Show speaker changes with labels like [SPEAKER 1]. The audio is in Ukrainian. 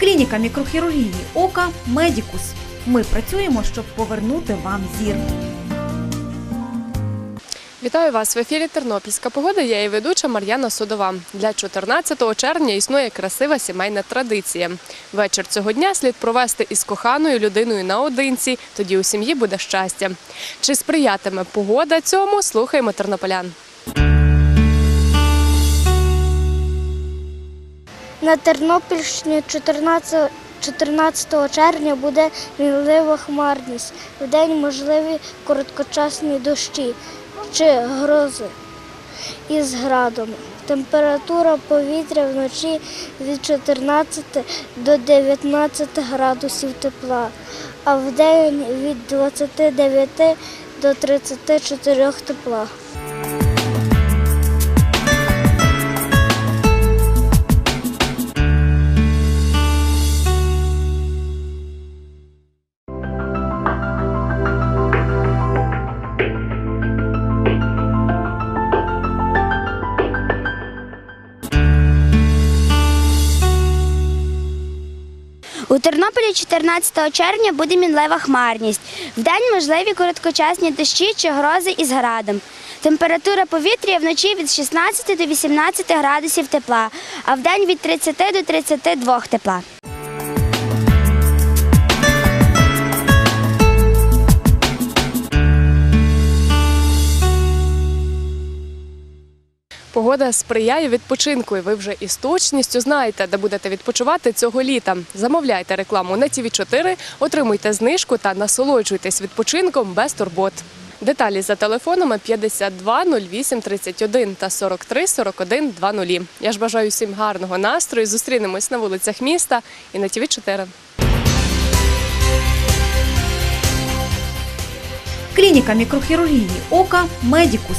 [SPEAKER 1] Клініка мікрохірургії ока Медікус. Ми працюємо, щоб повернути вам зір.
[SPEAKER 2] Вітаю вас в ефірі Тернопільська погода. Я її ведуча Мар'яна Судова. Для 14 червня існує красива сімейна традиція. Вечір цього дня слід провести із коханою людиною наодинці. Тоді у сім'ї буде щастя. Чи сприятиме погода цьому? Слухаємо тернополян.
[SPEAKER 3] На Тернопільщині 14, 14 червня буде мінлива хмарність. Вдень можливі короткочасні дощі чи грози із градом. Температура повітря вночі від 14 до 19 градусів тепла, а вдень від 29 до 34 тепла.
[SPEAKER 4] У Тернополі 14 червня буде мінлива хмарність. Вдень можливі короткочасні дощі чи грози із градом. Температура повітря вночі від 16 до 18 градусів тепла, а вдень від 30 до 32 тепла.
[SPEAKER 2] Погода сприяє відпочинку, і ви вже із точністю знаєте, де будете відпочивати цього літа. Замовляйте рекламу на tv 4 отримуйте знижку та насолоджуйтесь відпочинком без турбот. Деталі за телефонами 52 08 31 та 43 41 20. Я ж бажаю всім гарного настрою. Зустрінемось на вулицях міста і на tv 4
[SPEAKER 1] Клініка мікрохірургії ока Медікус.